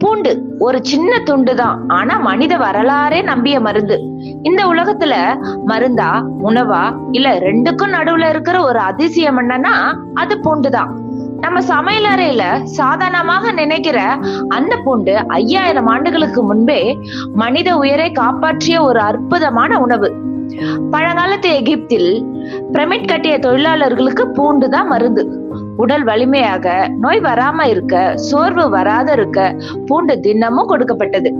பூண்டு ஒரு சின்ன துண்டு தான் ஆனா மனித வரலாறே நம்பிய மருந்து. இந்த உலகத்துல மருந்தா உணவா இல்ல ரெண்டுக்கும் நடுவுல இருக்கிற ஒரு அதிசயம் என்னன்னா அது பூண்டு தான் நம்ம சமையலறையில சாதாரணமாக நினைக்கிற அந்த பூண்டு ஐயாயிரம் ஆண்டுகளுக்கு முன்பே மனித உயிரை காப்பாற்றிய ஒரு அற்புதமான உணவு. பழங்காலத்து எகிப்தில் பிரமிட் கட்டிய தொழிலாளர்களுக்கு பூண்டு தான் மருந்து. உடல் வலிமையாக நோய் வராம இருக்க சோர்வு வராத இருக்க பூண்டு தினமும் கொடுக்கப்பட்டது.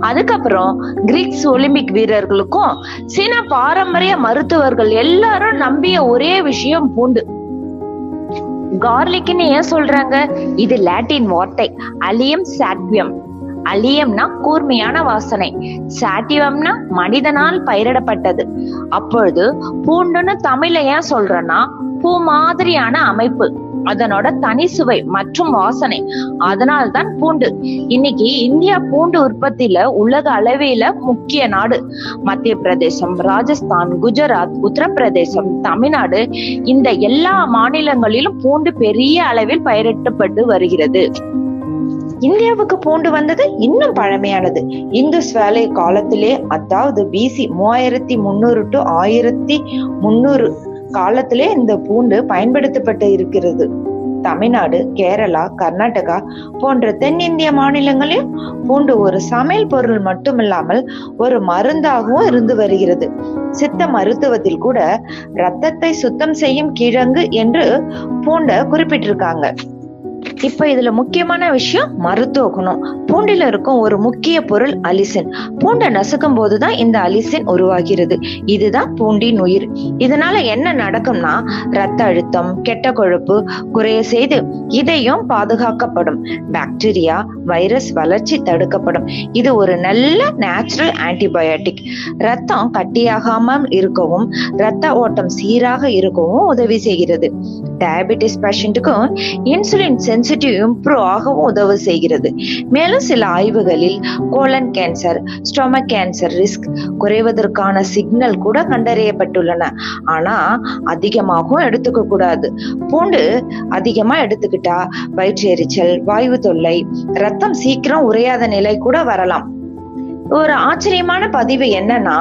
அதுக்கப்புறம் கிரீக்ஸ் ஒலிம்பிக் வீரர்களுக்கும் சீன பாரம்பரிய மருத்துவர்கள் எல்லாரும் நம்பிய ஒரே விஷயம் பூண்டு. கார்லிக்னு ஏன் சொல்றாங்க? இது லாட்டின் வார்த்தை. அலியம் சாட்வியம் அலியம்னா கூர்மையான வாசனை. சாட்டிவம்னா மனிதனால் பயிரிடப்பட்டது. அப்பொழுது பூண்டுன்னு தமிழ ஏன் சொல்றேன்னா பூ மாதிரியான அமைப்பு. அதனோட தனி சுவை மற்றும் வாசனை. அதனால்தான் பூண்டு. இன்னைக்கு இந்தியா பூண்டு உற்பத்தியில உலக அளவில முக்கிய நாடு. மத்திய பிரதேசம் ராஜஸ்தான் குஜராத் உத்தரப்பிரதேசம் தமிழ்நாடு இந்த எல்லா மாநிலங்களிலும் பூண்டு பெரிய அளவில் பயிரிடப்பட்டு வருகிறது. இந்தியாவுக்கு பூண்டு வந்தது இன்னும் பழமையானது. இந்துஸ் வேலை காலத்திலே அதாவது பிசி மூவாயிரத்தி முன்னூறு டு ஆயிரத்தி முன்னூறு காலத்திலே இந்த பூண்டு பயன்படுத்தப்பட்டு இருக்கிறது. தமிழ்நாடு கேரளா கர்நாடகா போன்ற தென்னிந்திய மாநிலங்களில் பூண்டு ஒரு சமையல் பொருள் மட்டுமில்லாமல் ஒரு மருந்தாகவும் இருந்து வருகிறது. சித்த மருத்துவத்தில் கூட ரத்தத்தை சுத்தம் செய்யும் கிழங்கு என்று பூண்ட குறிப்பிட்டிருக்காங்க. இப்ப இதுல முக்கியமான விஷயம் மருத்துவ குணம். பூண்டில இருக்கும் ஒரு முக்கிய பொருள் அலிசின். பூண்டை நசுக்கும் போதுதான் இந்த அலிசின் உருவாகிறது. இதுதான் பூண்டின் உயிர். இதனால என்ன நடக்கும்னா ரத்த அழுத்தம் கெட்ட கொழுப்பு குறைய செய்து இதயம் பாதுகாக்கப்படும். பாக்டீரியா வைரஸ் வளர்ச்சி தடுக்கப்படும். இது ஒரு நல்ல நேச்சுரல் ஆன்டிபயோட்டிக். ரத்தம் கட்டியாகாமல் இருக்கவும் ரத்த ஓட்டம் சீராக இருக்கவும் உதவி செய்கிறது. டயபெட்டிஸ் பேஷண்ட்டுக்கும் இன்சுலின் சென்சிட்டிவ் இம்ப்ரூவ் ஆகவும் உதவி செய்கிறது. மேலும் சில ஆய்வுகளில் colon cancer stomach cancer risk குறைவதற்கான signal கூட கண்டறியப்பட்டுள்ளன. ஆனா அதிகமாகவும் எடுத்துக்க கூடாது. பூண்டு அதிகமா எடுத்துக்கிட்டா வயிற்றெரிச்சல் வாயு தொல்லை ரத்தம் சீக்கிரம் உரையாத நிலை கூட வரலாம். ஒரு ஆச்சரியமான பதிவு என்னன்னா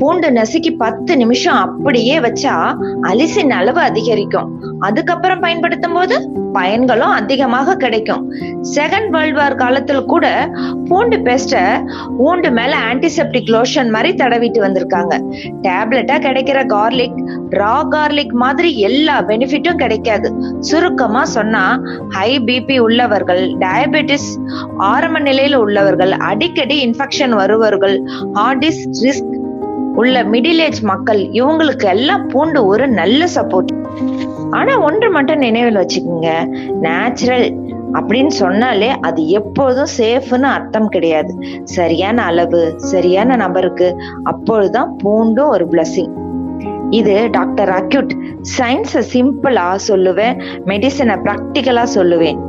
பூண்டு நசுக்கி பத்து நிமிஷம் அப்படியே வச்சா அலிசின் அளவு அதிகரிக்கும். அதுக்கப்புறம் பயன்படுத்தும் போது பயன்களும் அதிகமாக கிடைக்கும். செகண்ட் வேர்ல்ட் வார் காலத்துல கூட பூண்டு பேஸ்ட பூண்டு மேல ஆன்டிசெப்டிக் லோஷன் மாதிரி தடவிட்டு வந்திருக்காங்க. டேப்லெட்டா கிடைக்கிற கார்லிக் ரா கார்லிக் மாதிரி எல்லா பெனிஃபிட்டும் கிடைக்காது. சுருக்கமா சொன்னா ஹை பிபி உள்ளவர்கள் டயபெட்டிஸ் ஆரம்ப நிலையில உள்ளவர்கள் அடிக்கடி இன்ஃபெக்ஷன் வருவர்கள் ஹார்டிஸ் ரிஸ்க் உள்ள மிடில் ஏஜ் மக்கள் இவங்களுக்கு எல்லாம் பூண்டு ஒரு நல்ல சப்போர்ட் ஆனா ஒன்று மட்டும் நினைவில் வச்சுக்கோங்க. நேச்சுரல் அப்படின்னு சொன்னாலே அது எப்பொழுதும் சேஃப்னு அர்த்தம் கிடையாது. சரியான அளவு சரியான நபருக்கு அப்பொழுதுதான் பூண்டும் ஒரு பிளஸிங் இது டாக்டர் அக்யூட். சயின்ஸை சிம்பிளா சொல்லுவேன் மெடிசனை ப்ராக்டிக்கலா சொல்லுவேன்.